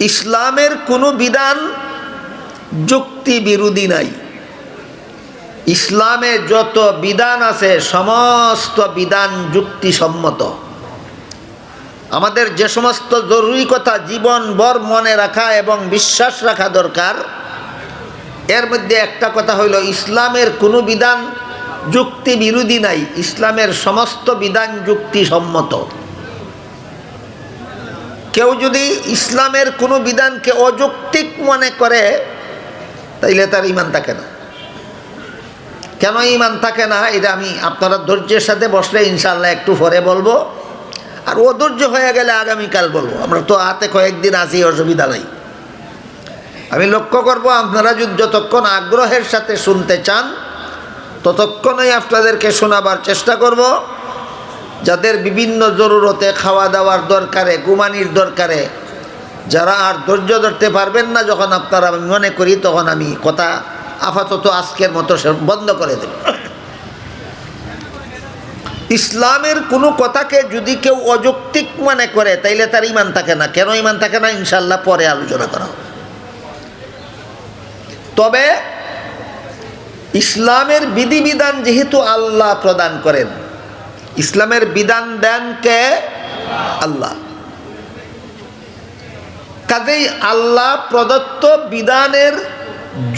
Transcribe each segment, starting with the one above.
ইসলামের কোনো বিধান যুক্তি বিরোধী নাই। ইসলামে যত বিধান আছে, সমস্ত বিধান যুক্তিসম্মত। আমাদের যে সমস্ত জরুরি কথা জীবন বর মনে রাখা এবং বিশ্বাস রাখা দরকার, এর মধ্যে একটা কথা হইল, ইসলামের কোনো বিধান যুক্তি বিরোধী নাই। ইসলামের সমস্ত বিধান যুক্তিসম্মত। কেউ যদি ইসলামের কোনো বিধানকে অযৌক্তিক মনে করে, তাইলে তার ইমান থাকে না। কেন ইমান থাকে না? এটা আমি আপনারা ধৈর্যের সাথে বসলে ইনশাল্লাহ একটু পরে বলব। আর অধৈর্য হয়ে গেলে আগামীকাল বলব। আমরা তো হাতে কয়েকদিন আছি, অসুবিধা নাই। আমি লক্ষ্য করব, আপনারা যদি যতক্ষণ আগ্রহের সাথে শুনতে চান, ততক্ষণই আপনাদেরকে শোনাবার চেষ্টা করব। যাদের বিভিন্ন জরুরতে খাওয়া দাওয়ার দরকারে গুমানির দরকারে, যারা আর ধৈর্য ধরতে পারবেন না যখন আপনারা আমি মনে করি, তখন আমি কথা আপাতত আজকের মতো বন্ধ করে দেব। ইসলামের কোনো কথাকে যদি কেউ অযৌক্তিক মনে করে, তাইলে তার ইমান থাকে না। কেন ইমান থাকে না? ইনশাল্লাহ পরে আলোচনা করা হবে। তবে ইসলামের বিধিবিধান যেহেতু আল্লাহ প্রদান করেন ইসলামের বিধান দেন কে? আল্লাহ। কাজেই আল্লাহ প্রদত্ত বিধানের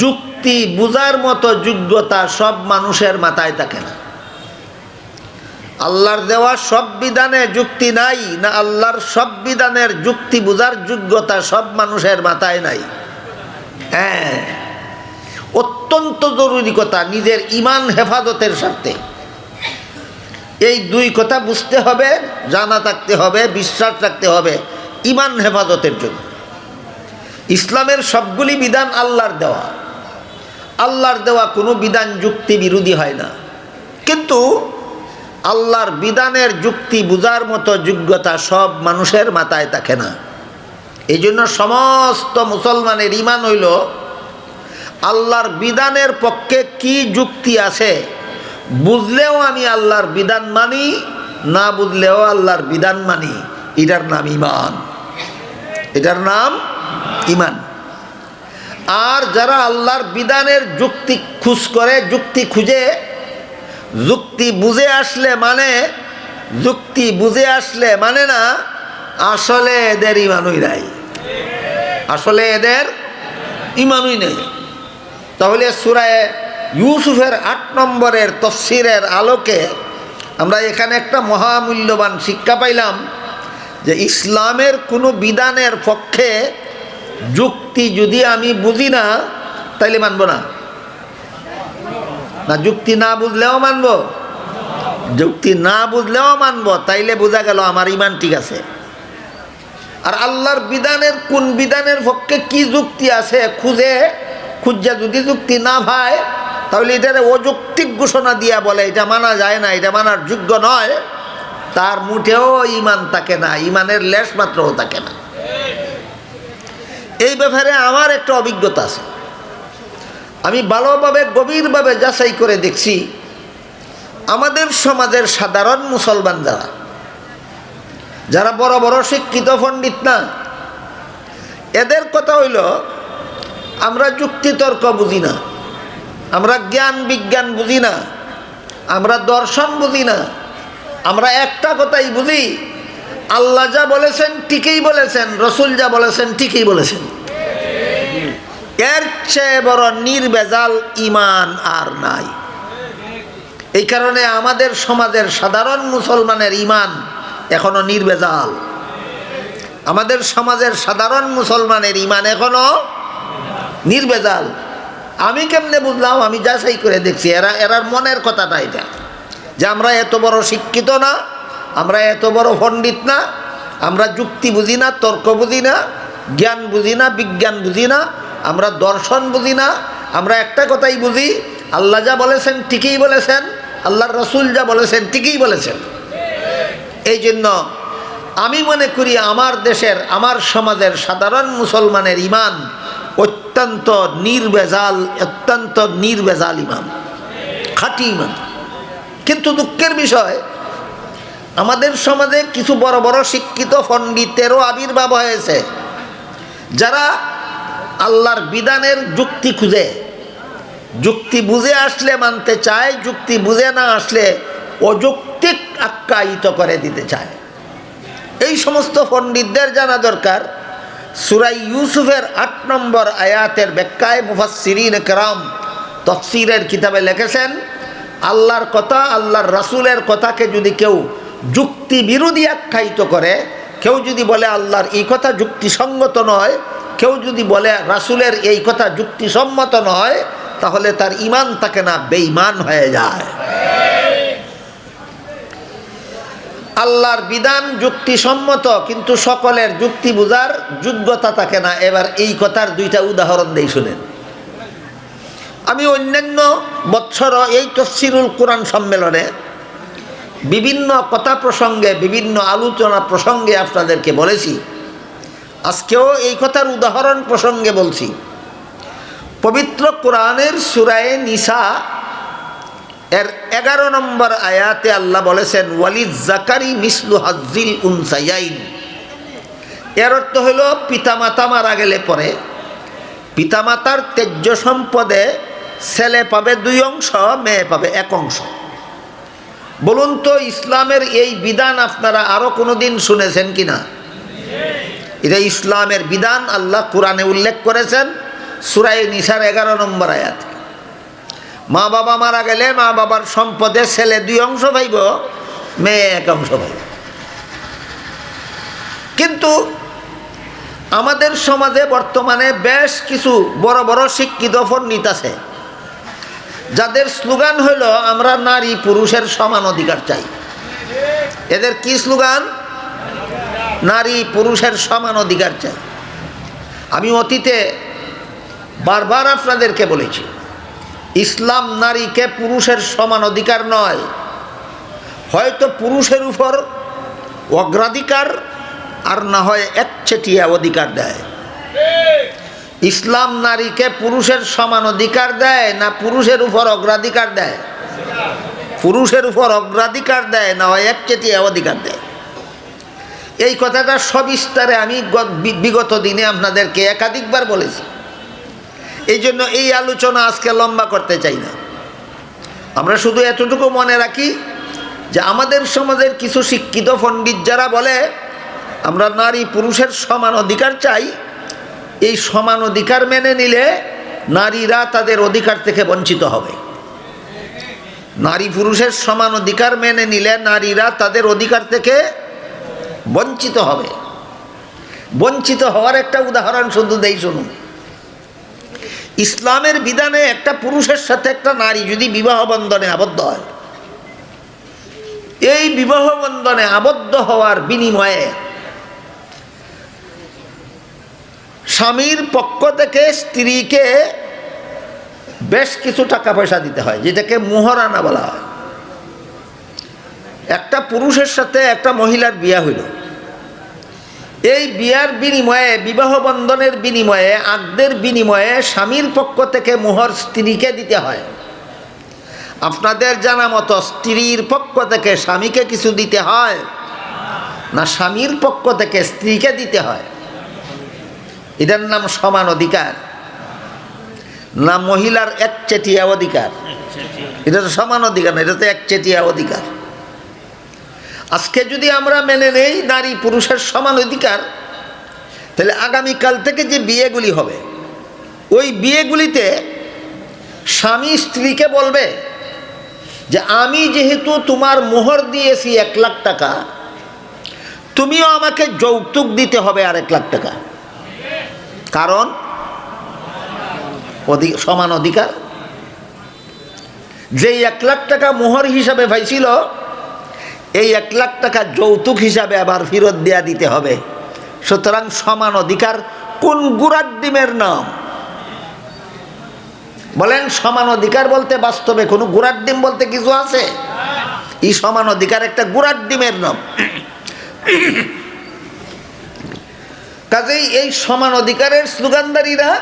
যুক্তি, বুঝার মতো যোগ্যতা সব মানুষের মাথায় থাকে না। আল্লাহর দেওয়া সব বিধানে যুক্তি নাই, না আল্লাহর সব বিধানের যুক্তি, বুঝার যোগ্যতা সব মানুষের মাথায় নাই। হ্যাঁ অত্যন্ত জরুরি কথা, নিজের ইমান হেফাজতের স্বার্থে। এই দুই কথা বুঝতে হবে, জানা থাকতে হবে, বিশ্বাস রাখতে হবে, ইমান হেফাজতের জন্য। ইসলামের সবগুলি বিধান আল্লাহর দেওয়া। আল্লাহর দেওয়া কোনো বিধান যুক্তি বিরোধী হয় না। কিন্তু আল্লাহর বিধানের যুক্তি বুঝার মতো যোগ্যতা সব মানুষের মাথায় থাকে না। এই জন্য সমস্ত মুসলমানের ইমান হইল, আল্লাহর বিধানের পক্ষে কি যুক্তি আছে বুঝলেও আমি আল্লাহর বিধান মানি, না বুঝলেও আল্লাহর বিধান মানি। এটার নাম ইমান এটার নাম ইমান আর যারা আল্লাহর বিধানের যুক্তি খুঁজ করে, যুক্তি খুঁজে, যুক্তি বুঝে আসলে মানে যুক্তি বুঝে আসলে মানে না, আসলে এদের ইমানই নাই। আসলে এদের ইমানই নেই। তাহলে সুরায় ইউসুফের আট নম্বরের তফসিরের আলোকে আমরা এখানে একটা মহামূল্যবান শিক্ষা পাইলাম যে ইসলামের কোনো বিধানের পক্ষে যুক্তি যদি আমি বুঝি না, তাইলে মানব না। না, যুক্তি না বুঝলেও মানব। যুক্তি না বুঝলেও মানব, তাইলে বোঝা গেল আমার ইমান ঠিক আছে। আর আল্লাহর বিধানের কোন বিধানের পক্ষে কি যুক্তি আছে খুঁজে, খুঁজা যদি যুক্তি না পায় তাহলে এটার অযৌক্তিক ঘোষণা দিয়া বলে, এটা মানা যায় না, এটা মানার যোগ্য নয়। তার মুঠেও ইমান থাকে না ইমানের লেশ মাত্রও থাকে না। এই ব্যাপারে আমার একটা অভিজ্ঞতা আছে। আমি ভালোভাবে, গভীরভাবে যাচাই করে দেখছি, আমাদের সমাজের সাধারণ মুসলমান যারা যারা বড় বড় শিক্ষিত পণ্ডিত না, এদের কথা হইল, আমরা যুক্তিতর্ক বুঝি না। আমরা জ্ঞান, বিজ্ঞান বুঝি না। আমরা দর্শন বুঝি না। আমরা একটা কথাই বুঝি, আল্লাহ যা বলেছেন ঠিকই বলেছেন, রসুল যা বলেছেন ঠিকই বলেছেন। এর চেয়ে বড় নির্বেজাল ইমান আর নাই। এই কারণে আমাদের সমাজের সাধারণ মুসলমানের ইমান এখনও নির্বেজাল। আমাদের সমাজের সাধারণ মুসলমানের ইমান এখনও নির্বেজাল। আমি কেমনে বুঝলাম? আমি যা যাচাই করে দেখছি। এরা, এরার মনের কথাটা এটা। যে আমরা এত বড় শিক্ষিত না, আমরা এত বড় পণ্ডিত না, আমরা যুক্তি বুঝি না, তর্ক বুঝি না, জ্ঞান বুঝি না, বিজ্ঞান বুঝি না, আমরা দর্শন বুঝি না, আমরা একটা কথাই বুঝি, আল্লাহ যা বলেছেন ঠিকই বলেছেন, আল্লাহর রসুল যা বলেছেন ঠিকই বলেছেন। এই জন্য আমি মনে করি আমার দেশের, আমার সমাজের সাধারণ মুসলমানের ইমান অত্যন্ত নির্বেজাল অত্যন্ত নির্বেজাল ইমান খাঁটি ইমান কিন্তু দুঃখের বিষয়, আমাদের সমাজে কিছু বড় বড় শিক্ষিত, পণ্ডিতেরও আবির্ভাব হয়েছে। যারা আল্লাহর বিধানের যুক্তি খুঁজে, যুক্তি বুঝে আসলে মানতে চায়, যুক্তি বুঝে না আসলে অযৌক্তিক আখ্যায়িত করে দিতে চায়। এই সমস্ত পণ্ডিতদের জানা দরকার সুরাই ইউসুফের আট নম্বর আয়াতের ব্যাখ্যায় মুফাসিরিন একরাম তফসিরের কিতাবে লিখেছেন, আল্লাহর কথা, আল্লাহর রাসুলের কথাকে যদি কেউ যুক্তি বিরোধী আখ্যায়িত করে, কেউ যদি বলে আল্লাহর এই কথা যুক্তিসঙ্গত নয়, কেউ যদি বলে রাসুলের এই কথা যুক্তিসম্মত নয়, তাহলে তার ইমান তাকে না বেঈমান হয়ে যায়। আল্লাহর বিধান যুক্তিসম্মত, কিন্তু সকলের যুক্তি বোঝার যোগ্যতা থাকে না। এবার এই কথার দুইটা উদাহরণ দেই শুনেন। আমি অন্যান্য বৎসর এই তফসিরুল কোরআন সম্মেলনে বিভিন্ন কথা প্রসঙ্গে, বিভিন্ন আলোচনা প্রসঙ্গে আপনাদেরকে বলেছি। আজকেও এই কথার উদাহরণ প্রসঙ্গে বলছি। পবিত্র কোরআনের সুরায়ে নিসা এর এগারো নম্বর আয়াতে আল্লাহ বলেছেন, ওয়ালিদ জাকারি মিসলু হাজিল উনসাইয়াইন। এর অর্থ হল, পিতামাতা মারা গেলে পরে পিতামাতার তেজ্য সম্পদে ছেলে পাবে দুই অংশ, মেয়ে পাবে এক অংশ। বলুন তো, ইসলামের এই বিধান আপনারা আরও কোনো দিন শুনেছেন কি না এটা ইসলামের বিধান আল্লাহ কোরআনে উল্লেখ করেছেন সুরাই নিসার এগারো নম্বর আয়াত। মা বাবা মারা গেলে মা বাবার সম্পদে ছেলে দুই অংশ পাইব, মেয়ে এক অংশ পাইব। কিন্তু আমাদের সমাজে বর্তমানে বেশ কিছু বড় বড় শিক্ষিত পণ্ডিত আছে, যাদের স্লোগান হইল, আমরা নারী পুরুষের সমান অধিকার চাই। এদের কি স্লোগান? নারী পুরুষের সমান অধিকার চাই। আমি অতীতে বারবার আপনাদেরকে বলেছি ইসলাম নারীকে পুরুষের সমান অধিকার নয়। হয়তো পুরুষের উপর অগ্রাধিকার, আর না হয় একচেটিয়া অধিকার দেয়। ইসলাম নারীকে পুরুষের সমান অধিকার দেয়, না পুরুষের উপর অগ্রাধিকার দেয়? পুরুষের উপর অগ্রাধিকার দেয়, না হয় একচেটিয়া অধিকার দেয়? এই কথাটা সবিস্তারে আমি বিগত দিনে আপনাদেরকে একাধিকবার বলেছি। এই জন্য এই আলোচনা আজকে লম্বা করতে চাই না। আমরা শুধু এতটুকু মনে রাখি যে আমাদের সমাজের কিছু শিক্ষিত পণ্ডিত যারা বলে, আমরা নারী পুরুষের সমান অধিকার চাই, এই সমান অধিকার মেনে নিলে নারীরা তাদের অধিকার থেকে বঞ্চিত হবে। নারী পুরুষের সমান অধিকার মেনে নিলে নারীরা তাদের অধিকার থেকে বঞ্চিত হবে। বঞ্চিত হওয়ার একটা উদাহরণ শুধু দেই শুনুন। ইসলামের বিধানে একটা পুরুষের সাথে একটা নারী যদি বিবাহ বন্ধনে আবদ্ধ হয়, এই বিবাহ বন্ধনে আবদ্ধ হওয়ার বিনিময়ে স্বামীর পক্ষ থেকে স্ত্রীকে বেশ কিছু টাকা পয়সা দিতে হয়, যেটাকে মোহরানা বলা হয়। একটা পুরুষের সাথে একটা মহিলার বিয়া হইল। এই বিয়ার বিনিময়ে, বিবাহ বন্ধনের বিনিময়ে, আগদের বিনিময়ে স্বামীর পক্ষ থেকে মোহর স্ত্রীকে দিতে হয়। আপনাদের জানা মতো স্ত্রীর পক্ষ থেকে স্বামীকে কিছু দিতে হয় না স্বামীর পক্ষ থেকে স্ত্রীকে দিতে হয়? এটার নাম সমান অধিকার, না মহিলার একচেটিয়া অধিকার? এটা তো সমান অধিকার না, এটা তো একচেটিয়া অধিকার। আজকে যদি আমরা মেনে নেই, নারী পুরুষের সমান অধিকার, তাহলে আগামীকাল থেকে যে বিয়েগুলি হবে, ওই বিয়েগুলিতে স্বামী স্ত্রীকে বলবে যে, আমি যেহেতু তোমার মোহর দিয়েছি এক লাখ টাকা, তুমিও আমাকে যৌতুক দিতে হবে আর এক লাখ টাকা। কারণ সমান অধিকার। যে এক লাখ টাকা মোহর হিসাবে পাইছিল এই এক লাখ টাকা যৌতুক হিসাবে আবার ফেরত দেয়া দিতে হবে। সুতরাং সমান অধিকার কোন গুড়ার ডিমের নাম? বলেন সমান অধিকার বলতে বাস্তবে কোনো গুড়ার ডিম বলতে কিছু আছে? এই সমান অধিকার একটা গুড়ার ডিমের নাম। কাজেই এই সমান অধিকারের স্লোগানদারীরা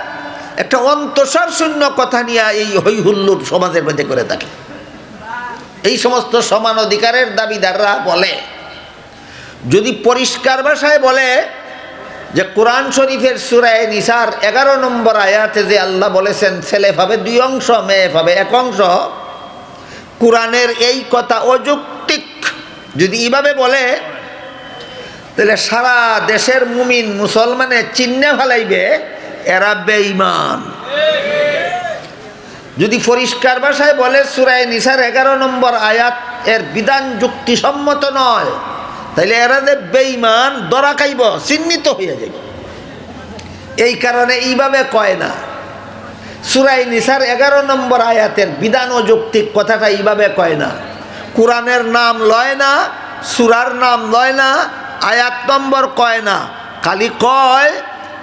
একটা অন্তঃসার শূন্য কথা নিয়ে এই হই হুল্লুর সমাজের মধ্যে করে থাকে। এই সমস্ত সমান অধিকারের দাবিদাররা বলে। যদি পরিষ্কার ভাষায় বলে যে কোরআন শরীফের সুরায় নিসার এগারো নম্বর আয়াতে যে আল্লাহ বলেছেন, ছেলে পাবে দুই অংশ, মেয়ে পাবে এক অংশ, কোরআনের এই কথা অযৌক্তিক যদি এইভাবে বলে, তাহলে সারা দেশের মুমিন মুসলমানে চিহ্নে ফেলাইবে, এরা বেঈমান। যদি পরিষ্কার ভাষায় বলে, সুরায় নিসার এগারো নম্বর আয়াত এর বিধান যুক্তিসম্মত নয়, তাইলে এরা যে বেঈমান, দরা খাইব, চিহ্নিত হয়ে যাবে এই কারণে এইভাবে কয় না সুরাই নিসার এগারো নম্বর আয়াতের বিধান ও যৌক্তিক কথাটা এইভাবে কয় না, কোরআনের নাম লয় না, সুরার নাম লয় না, আয়াত নম্বর কয় না, খালি কয়,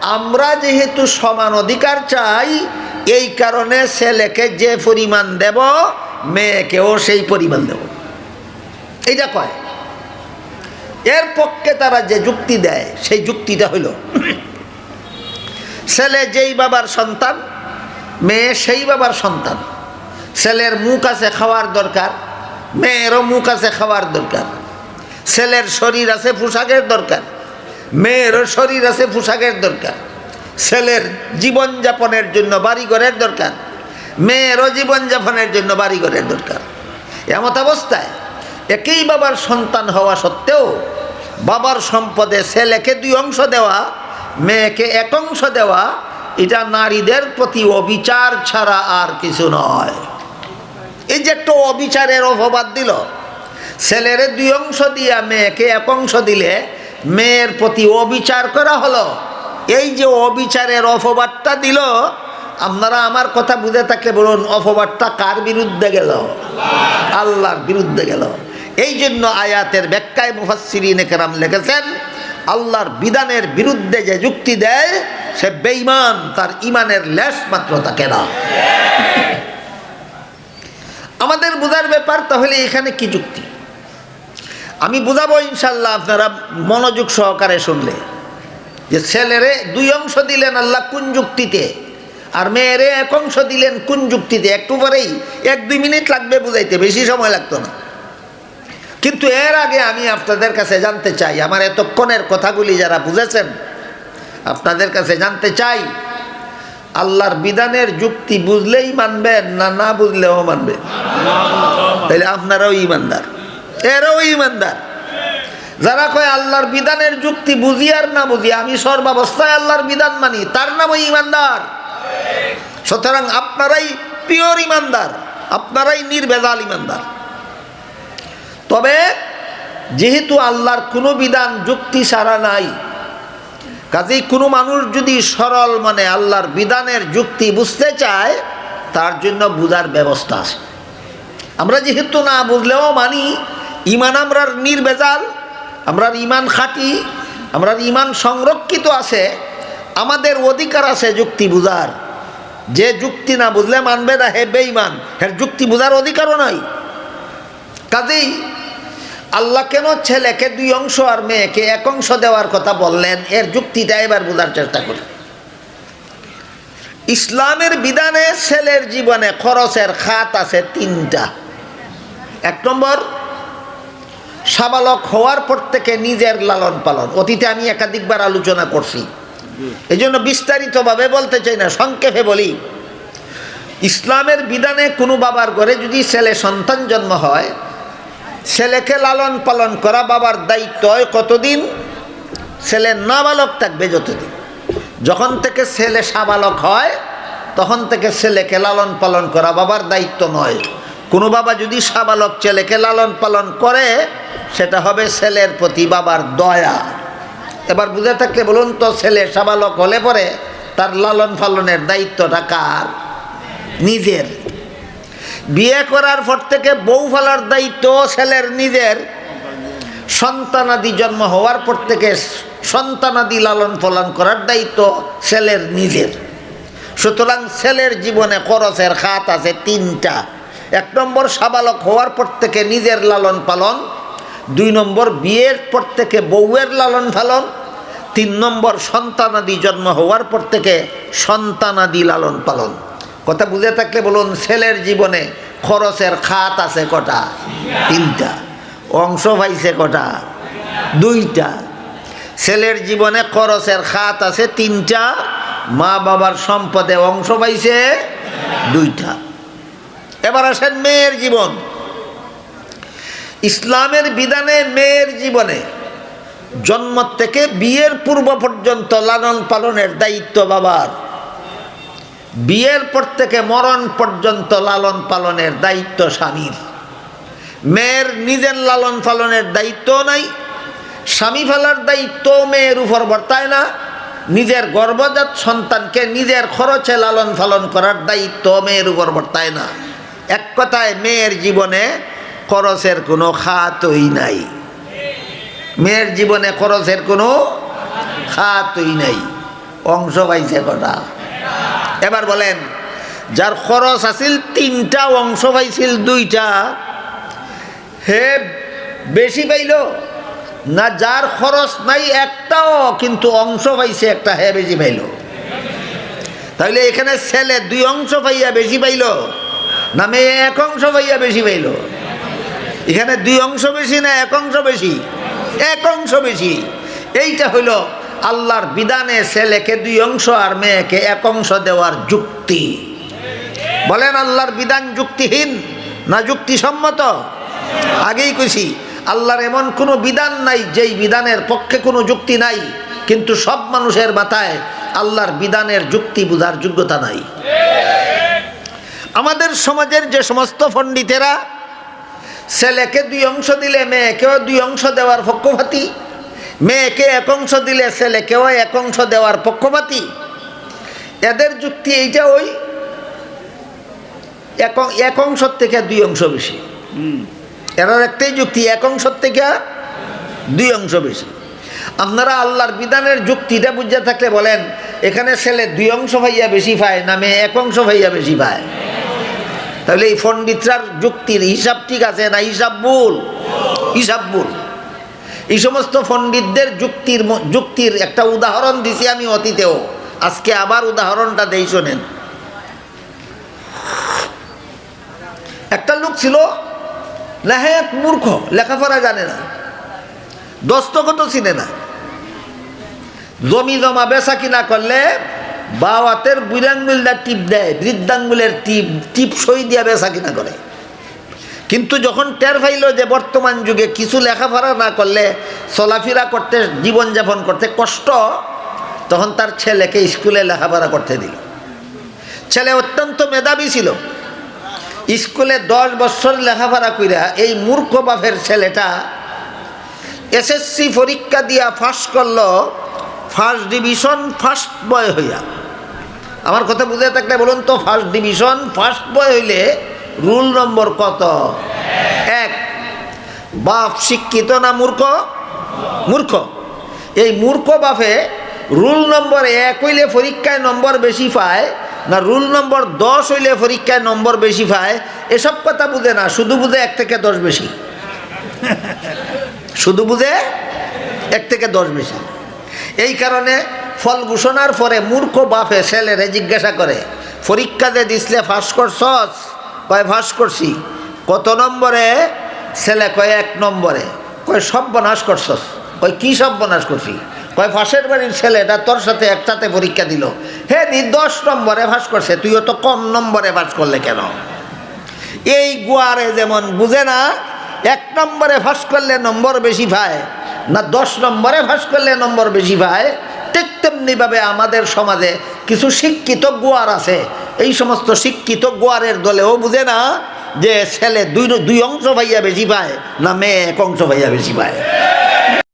আমরা যেহেতু সমান অধিকার চাই এই কারণে ছেলেকে যে পরিমাণ দেব, মেয়েকেও সেই পরিমাণ দেব। এইটা কয়। এর পক্ষে তারা যে যুক্তি দেয়, সেই যুক্তিটা হইল, ছেলে যেই বাবার সন্তান, মেয়ে সেই বাবার সন্তান। ছেলের মুখ আছে খাওয়ার দরকার, মেয়েরও মুখ আছে খাওয়ার দরকার। ছেলের শরীর আছে পোশাকের দরকার, মেয়েরও শরীর আছে পোশাকের দরকার। ছেলের জীবনযাপনের জন্য বাড়িঘরের দরকার। মেয়েরও জীবনযাপনের জন্য বাড়িঘরের দরকার। এমত অবস্থায় একই বাবার সন্তান হওয়া সত্ত্বেও বাবার সম্পদে ছেলেকে দুই অংশ দেওয়া, মেয়েকে এক অংশ দেওয়া, এটা নারীদের প্রতি অবিচার ছাড়া আর কিছু নয়। এই যে একটা অবিচারের অপবাদ দিল, ছেলের দুই অংশ দিয়া মেয়েকে এক অংশ দিলে মেয়ের প্রতি অবিচার করা হলো। এই যে অবিচারের অপবাদটা দিল, আপনারা আমার কথা বুঝে থাকলে বলুন, অপবাদটা কার বিরুদ্ধে গেল? আল্লাহর বিরুদ্ধে গেল। এই জন্য আয়াতের ব্যাখ্যায় মুফাসিরিন কেরাম লিখেছেন, আল্লাহর বিধানের বিরুদ্ধে যে যুক্তি দেয়, সে বেঈমান, তার ইমানের লেশ মাত্র তাকে না। আমাদের বোঝার ব্যাপার তাহলে এখানে কি যুক্তি? আমি বুঝাবো ইনশাল্লাহ আপনারা মনোযোগ সহকারে শুনলে। যে ছেলেরে দুই অংশ দিলেন আল্লাহ কোন যুক্তিতে? আর মেয়েরে এক অংশ দিলেন কোন যুক্তিতে? একটু পরেই এক দুই মিনিট লাগবে বুঝাইতে, বেশি সময় লাগতো না। কিন্তু এর আগে আমি আপনাদের কাছে জানতে চাই, আমার এতক্ষণের কথাগুলি যারা বুঝেছেন, আপনাদের কাছে জানতে চাই, আল্লাহর বিধানের যুক্তি বুঝলেই মানবেন না না বুঝলেও মানবেন? তাহলে আপনারাও ইমানদার এরাও ইমানদার যারা কয় আল্লাহর বিধানের যুক্তি বুঝি আর না বুঝি, আমি সর্বাবস্থায় আল্লাহর বিধান মানি, তার নামও ইমানদার। সুতরাং আপনারাই পিওর ইমানদার, আপনারাই নির্বেজাল ইমানদার। তবে যেহেতু আল্লাহর কোনো বিধান যুক্তি সারা নাই, কাজেই কোনো মানুষ যদি সরল মানে আল্লাহর বিধানের যুক্তি বুঝতে চায়, তার জন্য বুঝার ব্যবস্থা আছে। আমরা যেহেতু না বুঝলেও মানি, ইমান আমরার নির্বেজাল আমরার ইমান খাটি, আমরার ইমান সংরক্ষিত আছে, আমাদের অধিকার আছে যুক্তি বুঝার। যে যুক্তি না বুঝলে মানবে না, হে বেঈমান, হের যুক্তি বুঝার অধিকারও নাই। কাজেই আল্লাহ কেন ছেলেকে দুই অংশ আর মেয়েকে এক অংশ দেওয়ার কথা বললেন? এর যুক্তিটা এবার বোঝার চেষ্টা করি। ইসলামের বিধানে ছেলের জীবনে খরচের খাত আছে তিনটা। এক নম্বর সাবালক হওয়ার পর থেকে নিজের লালন পালন। অতীতে আমি একাধিকবার আলোচনা করছি। এই জন্য বিস্তারিতভাবে বলতে চাই না, সংক্ষেপে বলি। ইসলামের বিধানে কোনো বাবার ঘরে যদি ছেলে সন্তান জন্ম হয়, ছেলেকে লালন পালন করা বাবার দায়িত্ব হয় কতদিন? ছেলে নাবালক থাকবে যতদিন। যখন থেকে ছেলে সাবালক হয়, তখন থেকে ছেলেকে লালন পালন করা বাবার দায়িত্ব নয়। কোনো বাবা যদি সাবালক ছেলেকে লালন পালন করে, সেটা হবে ছেলের প্রতি বাবার দয়া। এবার বুঝে থাকলে বলুন তো, ছেলে সাবালক হলে পরে তার লালন পালনের দায়িত্বটা কার? নিজের। বিয়ে করার পর থেকে বউ ফেলার দায়িত্ব ছেলের নিজের। সন্তানাদি জন্ম হওয়ার পর থেকে সন্তানাদি লালন পালন করার দায়িত্ব ছেলের নিজের। সুতরাং ছেলের জীবনে খরচের খাত আছে তিনটা। এক নম্বর সাবালক হওয়ার পর থেকে নিজের লালন পালন, দুই নম্বর বিয়ের পর থেকে বউয়ের লালন পালন, তিন নম্বর সন্তানাদি জন্ম হওয়ার পর থেকে সন্তানাদি লালন পালন। কথা বুঝে থাকলে বলুন, ছেলের জীবনে খরচের খাত আছে কটা? তিনটা। অংশ পাইছে কটা? দুইটা। ছেলের জীবনে খরচের খাত আছে তিনটা, মা বাবার সম্পদে অংশ পাইছে দুইটা। এবার আসেন মেয়ের জীবন। ইসলামের বিধানে মেয়ের জীবনে জন্ম থেকে বিয়ের পূর্ব পর্যন্ত লালন পালনের দায়িত্ব বাবার। বিয়ের পর থেকে মরণ পর্যন্ত লালন পালনের দায়িত্ব স্বামীর। মেয়ের নিজের লালন পালনের দায়িত্ব নাই, স্বামী ফেলার দায়িত্ব মেয়ের উপর বর্তায় না, নিজের গর্ভজাত সন্তানকে নিজের খরচে লালন পালন করার দায়িত্ব মেয়ের উপর বর্তায় না। এক কথায় মেয়ের জীবনে খরচের কোনো খাতই নাই। মেয়ের জীবনে খরচের কোনো খাতই নাই। অংশ পাইছে কটা? এবার বলেন, যার খরচ আছিল তিনটা, অংশ পাইছিল দুইটা, হে বেশি পাইল? না যার খরচ নাই একটাও, কিন্তু অংশ পাইছে একটা, হে বেশি পাইল। তাহলে এখানে ছেলে দুই অংশ পাইয়া বেশি পাইল। না মেয়ে এক অংশ পাইয়া বেশি পাইল এখানে দুই অংশ বেশি না এক অংশ বেশি? এক অংশ বেশি। এইটা হইল আল্লাহর বিধানে ছেলেকে দুই অংশ আর মেয়েকে এক অংশ দেওয়ার যুক্তি। বলেন, আল্লাহর বিধান যুক্তিহীন না যুক্তিসম্মত? আগেই কইছি, আল্লাহর এমন কোনো বিধান নাই যেই বিধানের পক্ষে কোনো যুক্তি নাই, কিন্তু সব মানুষের মাথায় আল্লাহর বিধানের যুক্তি বোঝার যোগ্যতা নাই। আমাদের সমাজের যে সমস্ত পণ্ডিতেরা ছেলেকে দুই অংশ দিলে মেয়েকেও দুই অংশ দেওয়ার পক্ষপাতী মেয়েকে এক অংশ দিলে ছেলেকেও এক অংশ দেওয়ার পক্ষপাতী। এদের যুক্তি এইটা ওই এক অংশ থেকে দুই অংশ বেশি। এরার একটাই যুক্তি এক অংশ থেকে দুই অংশ বেশি। আপনারা আল্লাহর বিধানের যুক্তিটা বুঝে থাকলে বলেন এখানে ছেলে দুই অংশ ভাইয়া বেশি পায় না মেয়ে এক অংশ ভাইয়া বেশি পায়? তাহলে এই পণ্ডিতরার যুক্তির হিসাব ঠিক আছে না হিসাব ভুল? হিসাব ভুল। এই সমস্ত পণ্ডিতদের যুক্তির যুক্তির একটা উদাহরণ দিছি আমি অতীতেও। আজকে আবার উদাহরণটা দেই শোনেন। একটা লোক ছিল লেহায়াত মূর্খ, লেখাপড়া জানে না। দস্তখত চিনে না। জমি জমা বেচা কিনা করলে বাওয়াতের বুড়াঙ্গুলটা টিপ দেয়, বৃদ্ধাঙ্গুলের টিপ টিপ সই দিয়া বেচা কিনা করে। কিন্তু যখন টের পাইল যে বর্তমান যুগে কিছু লেখাপড়া না করলে, চলাফেরা করতে, জীবনযাপন করতে কষ্ট, তখন তার ছেলেকে স্কুলে লেখাপড়া করতে দিল। ছেলে অত্যন্ত মেধাবী ছিল। স্কুলে দশ বছর লেখাপড়া কইরা এই মূর্খ বাপের ছেলেটা এসএসসি পরীক্ষা দিয়া ফার্স্ট করল ফার্স্ট ডিভিশন, ফার্স্ট বয় হইয়া। আমার কথা বুঝে থাকলে বলুন তো, ফার্স্ট ডিভিশন, ফার্স্ট বয় হইলে রুল নম্বর কত? এক, বাপ শিক্ষিত না মূর্খ? মূর্খ। এই মূর্খ বাপে রুল নম্বর এক হইলে পরীক্ষায় নম্বর বেশি পায় না রুল নম্বর দশ হইলে পরীক্ষায় নম্বর বেশি পায়? এসব কথা বুঝে না, শুধু বুঝে এক থেকে দশ বেশি। শুধু বুঝে এক থেকে দশ বেশি। এই কারণে ফল ঘোষণার পরে মূর্খ বাপে, ছেলেরে জিজ্ঞাসা করে, পরীক্ষা যে দিসলে ফাঁস করছস? কয়, ফাঁস করছি। কত নম্বরে? ছেলে কয়, এক নম্বরে। কয় সব বনাশ করছস। কয়, কী সব বনাশ করছি? কয়, ফাঁসের বাড়ির ছেলেটা তোর সাথে একসাথে পরীক্ষা দিল। হে দি দশ নম্বরে ফাঁস করছে, তুইও তো কম নম্বরে ফাঁস করলে কেন? এই গুয়ারে যেমন বুঝে না, এক নম্বরে ফাঁস করলে নম্বর বেশি পায়। না দশ নম্বরে ফাঁস করলে নম্বর বেশি পায়? ঠিক তেমনিভাবে আমাদের সমাজে কিছু শিক্ষিত গোয়ার আছে। এই সমস্ত শিক্ষিত গোয়ারের দলেও বুঝে না যে ছেলে দুই দুই অংশ ভাইয়া বেশি পায় না মেয়ে এক অংশ ভাইয়া বেশি পায়।